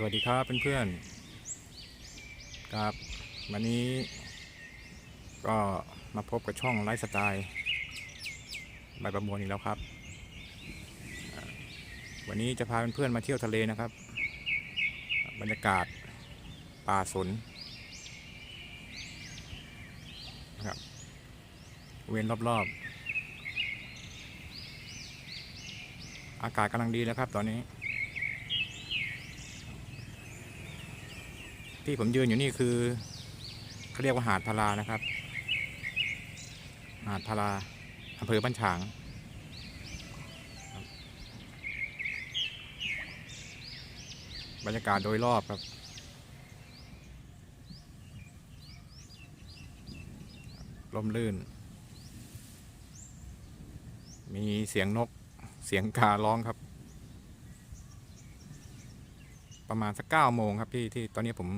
สวัสดีครับเพื่อนๆครับวันนี้ ก็มาพบกับช่องไลฟ์สไตล์ใบประมวลอีกแล้วครับ วันนี้จะพาเพื่อนๆมาเที่ยวทะเลนะครับ บรรยากาศป่าสนนะครับเว้นรอบๆ อากาศกำลังดีแล้วครับตอนนี้ ที่ผมยืนอยู่นี่คือเขาเรียกว่าหาดพารานะครับ หาดพาราอำเภอบ้านฉางบรรยากาศโดยรอบครับ ลมลื่น มีเสียงนก เสียงการ้องครับ ประมาณสักเก้าโมงครับที่ที่ตอนนี้ผม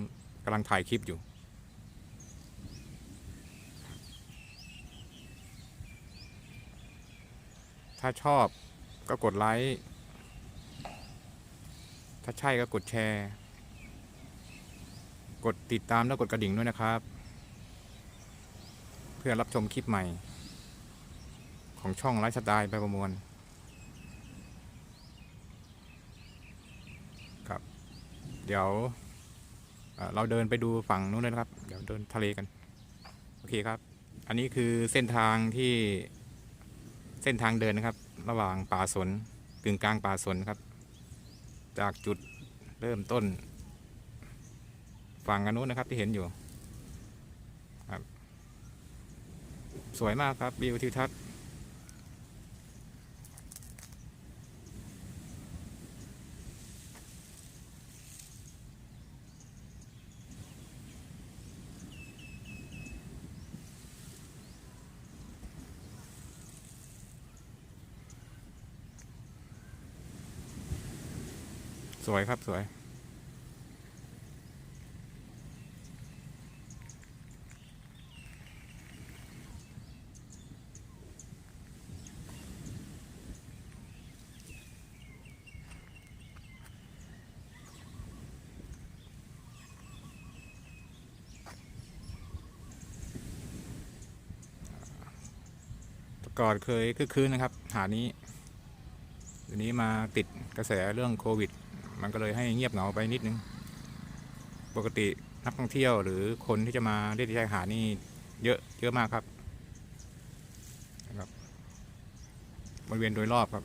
กำลังถ่ายคลิปอยู่ ถ้าชอบก็กดไลค์ ถ้าใช่ก็กดแชร์ กดติดตามแล้วกดกระดิ่งด้วยนะครับ เพื่อรับชมคลิปใหม่ ของช่องไลฟ์สไตล์ไปประมวล ครับ เดี๋ยวเราเดินไปดูฝั่งนู้นเลยนะครับ เดี๋ยวเดินทะเลกัน โอเคครับ อันนี้คือเส้นทางที่เส้นทางเดินนะครับ ระหว่างป่าสนกึ่งกลางป่าสนครับ จากจุดเริ่มต้น ฝั่งกันนู้นนะครับที่เห็นอยู่ครับ สวยมากครับวิวทิวทัศน์ สวยครับสวยแต่ก่อนเคยคือคืนนะครับ หานี้เดี๋ยวนี้มาติดกระแสเรื่องโควิด มันก็เลยให้เงียบเหงาไปนิดนึง ปกตินักท่องเที่ยวหรือคนที่จะมาเล่นที่ชายหาดนี่เยอะเยอะมากครับนะครับบริเวณโดยรอบครับ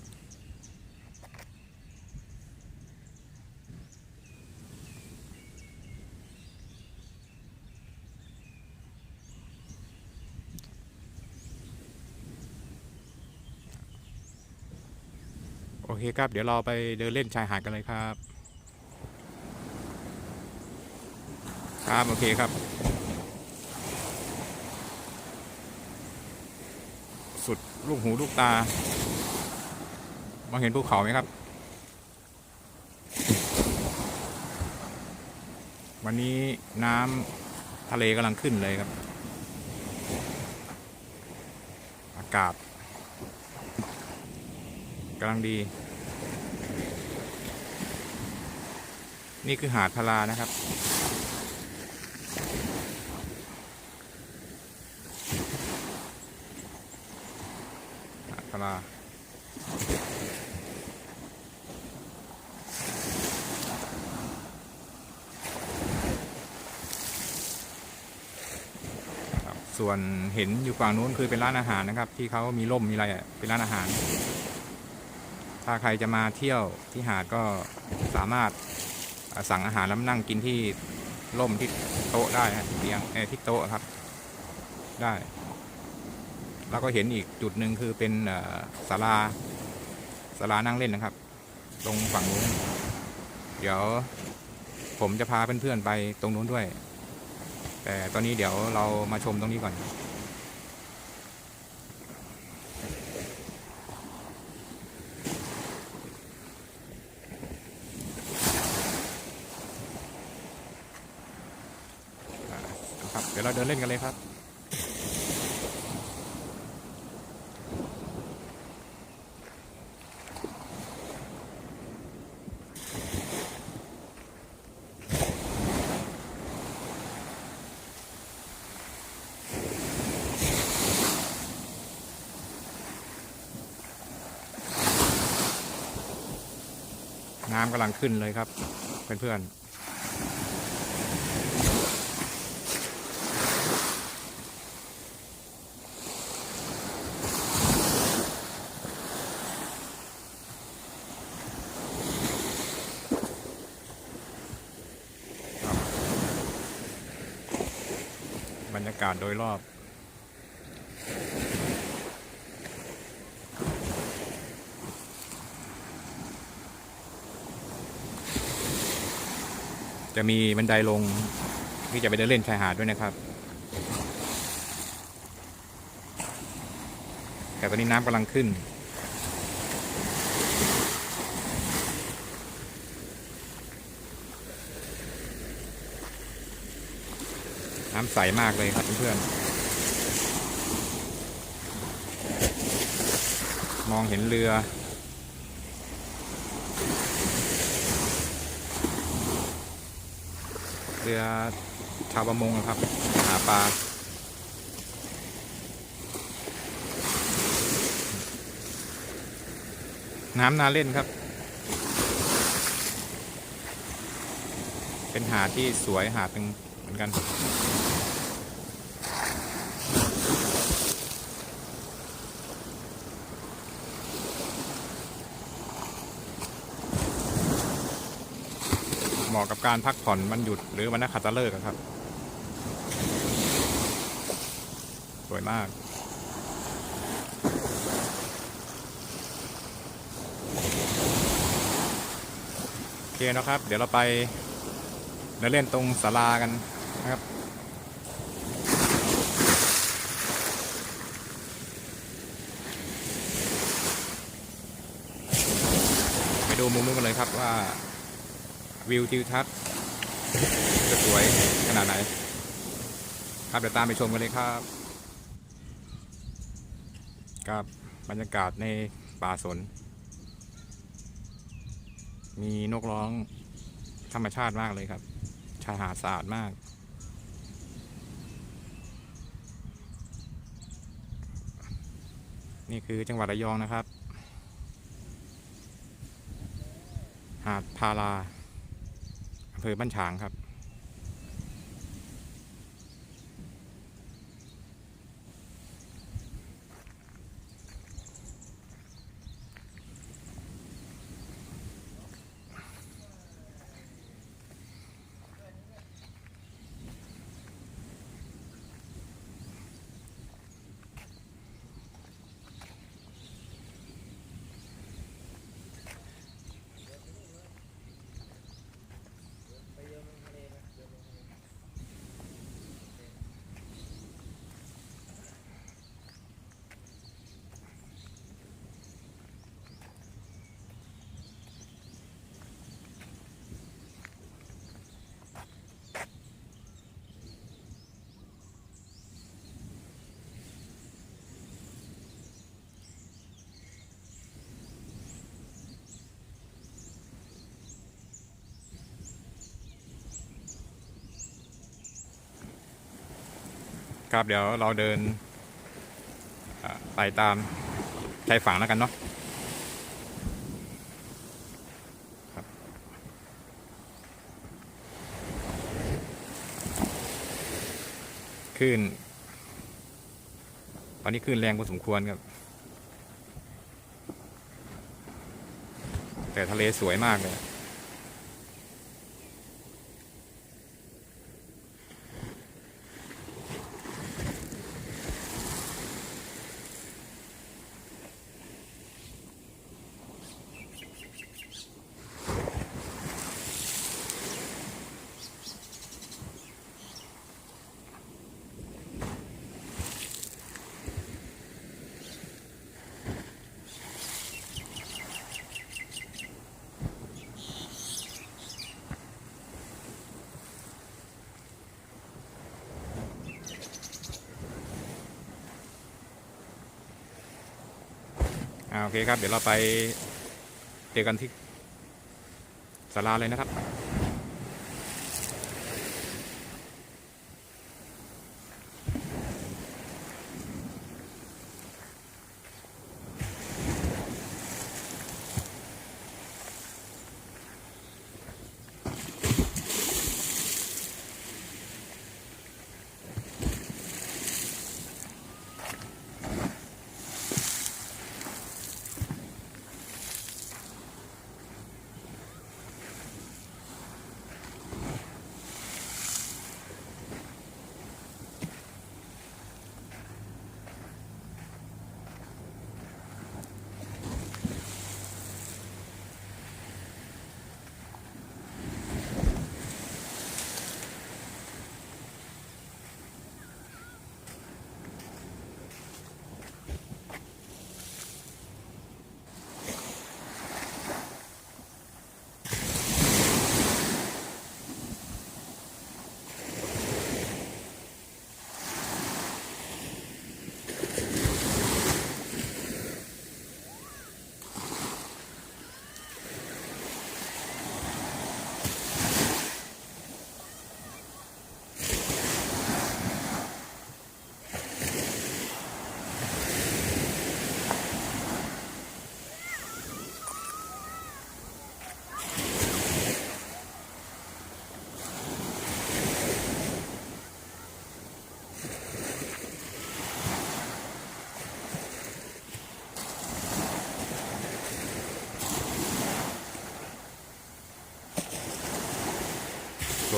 เคครับ เดี๋ยวเราไปเดินเล่นชายหาดกันเลยครับ ครับ โอเคครับ สุดลูกหูลูกตามองเห็นภูเขาไหมครับ วันนี้น้ำทะเลกำลังขึ้นเลยครับ อากาศกำลังดี นี่คือหาดพารานะครับ หาดพาราส่วนเห็นอยู่ฝั่งนู้นคือเป็นร้านอาหารนะครับ ที่เขามีร่มมีอะไรเป็นร้านอาหาร ถ้าใครจะมาเที่ยวที่หาดก็สามารถ สั่งอาหารแล้วนั่งกินที่ร่มที่โต๊ะได้ฮะเตียงเอที่โต๊ะครับ ได้ แล้วก็เห็นอีกจุดหนึ่งคือเป็นศาลาศาลานั่งเล่นนะครับ ตรงฝั่งนู้น เดี๋ยวผมจะพาเพื่อนๆไปตรงนู้นด้วย แต่ตอนนี้เดี๋ยวเรามาชมตรงนี้ก่อน เดี๋ยวเราเดินเล่นกันเลยครับ น้ำกำลังขึ้นเลยครับ เพื่อนๆ รรยากาศโดยรอบ จะมีบันไดลงที่จะไปเดินเล่นชายหาดด้วยนะครับ แต่ตอนนี้น้ำกำลังขึ้น น้ำใสมากเลยครับเพื่อนๆ มองเห็นเรือ เรือชาวประมงอะครับ หาปลาน้ำน่าเล่นครับ เป็นหาดที่สวยหาดหนึ่งเหมือนกัน มาะกับการพักผ่อนวันหยุดหรือวันนักขัตฤกษ์ครับ สวยมาก โอเคนะครับ เดี๋ยวเราไปเดินเล่นตรงศาลากันนะครับไปดูมุมนู้นกันเลยครับว่า วิวทิวทัศน์จะสวยขนาดไหน ครับเดี๋ยวตามไปชมกันเลยครับ กับบรรยากาศในป่าสน มีนกร้องธรรมชาติมากเลยครับ ชายหาดสะอาดมาก นี่คือจังหวัดระยองนะครับ หาดพารา ภอบ้านฉางครับ ครับเดี๋ยวเราเดินอ่าไปตามชายฝั่งแล้วกันเนาะครับคลื่นตอนนี้คลื่นแรงพอสมควรครับ แต่ทะเลสวยมากเลย โอเคครับ เดี๋ยวเราไปเจอกันที่ศาลาเลยนะครับ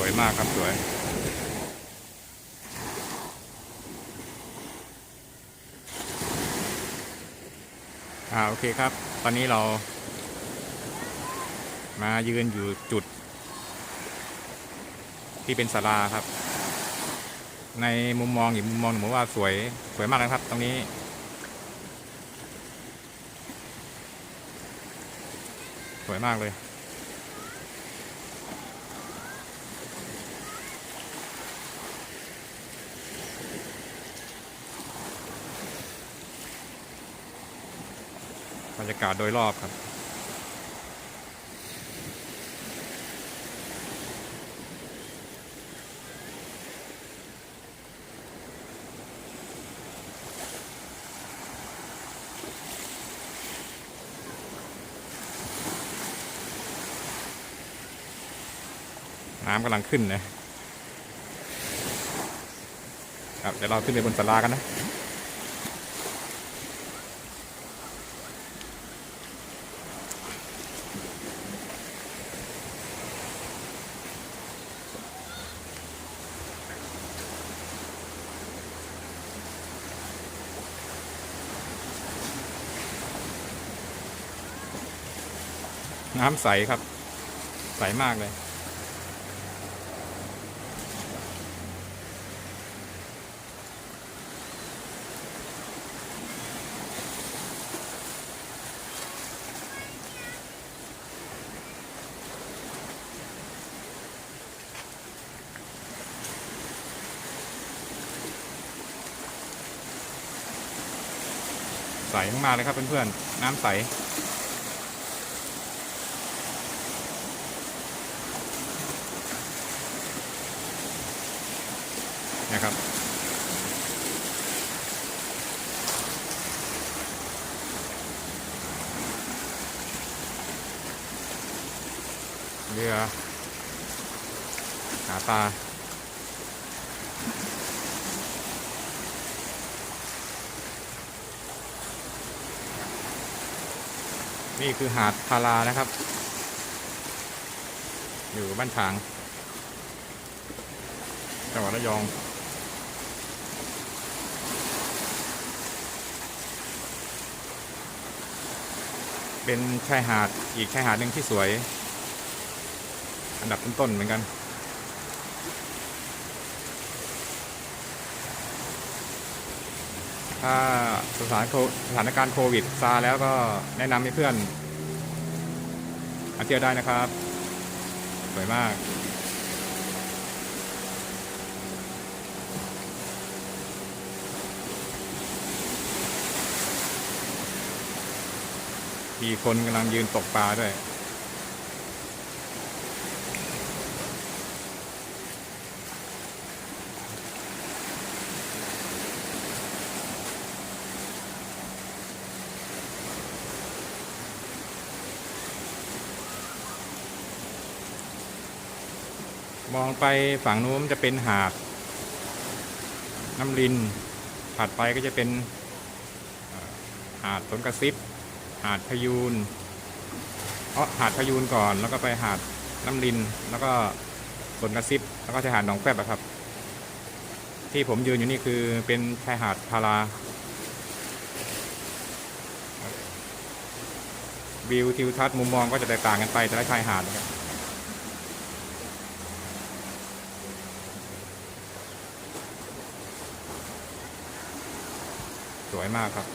วยมากครับสวย อ่าโอเคครับ ตอนนี้เรา มายืนอยู่จุด ที่เป็นศาลาครับ ในมุมมองอีกมุมมองหนึ่งผมว่าสวยสวยมากนะครับ ตรงนี้สวยมากเลย รยากาศโดยรอบครับ น้ำกำลังขึ้นเลยครับ เดี๋ยวเราขึ้นไปบนศาลากันนะ น้ำใสครับ ใสมากเลยใสมากเลยครับเพื่อนๆ น้ำใส นะครับ เรือหาปลา นี่คือหาดพารานะครับ อยู่บ้านถาง จังหวัดระยอง เป็นชายหาดอีกชายหาดหนึ่งที่สวย อันดับต้นๆเหมือนกัน ถ้าสถานสถานการณ์โควิดซาแล้วก็แนะนำให้เพื่อนมาเที่ยวได้นะครับ สวยมาก มีคนกำลังยืนตกปลาด้วย มองไปฝั่งนู้นจะเป็นหาด น้ำลินถัดไปก็จะเป็นหาดสนกระซิบ หาดพยูนเพราหาดพยูนก่อน แล้วก็ไปหาดน้ำลิน แล้วก็สนกระซิบ แล้วก็ชายหาดหนองแฟบครับ ที่ผมยืนอยู่นี่คือเป็นชายหาดพาราวิวทิวทัศน์มุมมองก็จะแตกต่างกันไปแต่ละชายหาดนะครับ วยมากครับ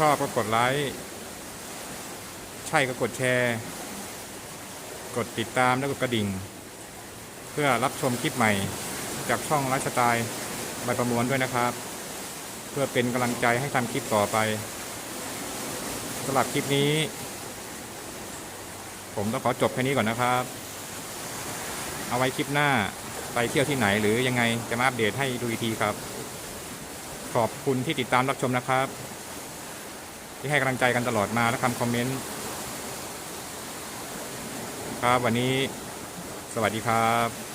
ชอบก็กดไลค์ใช่ก็กดแชร์ กดติดตามแล้วกดกระดิ่ง เพื่อรับชมคลิปใหม่จากช่องไลฟ์สไตล์ใบประมวลด้วยนะครับ เพื่อเป็นกำลังใจให้ทำคลิปต่อไปสำหรับคลิปนี้ ผมต้องขอจบแค่นี้ก่อนนะครับ เอาไว้คลิปหน้าไปเที่ยวที่ไหนหรือยังไงจะมาอัปเดตให้ดูอีกทีครับ ขอบคุณที่ติดตามรับชมนะครับ ที่ให้กำลังใจกันตลอดมาและคำคอมเมนต์ ครับวันนี้ สวัสดีครับ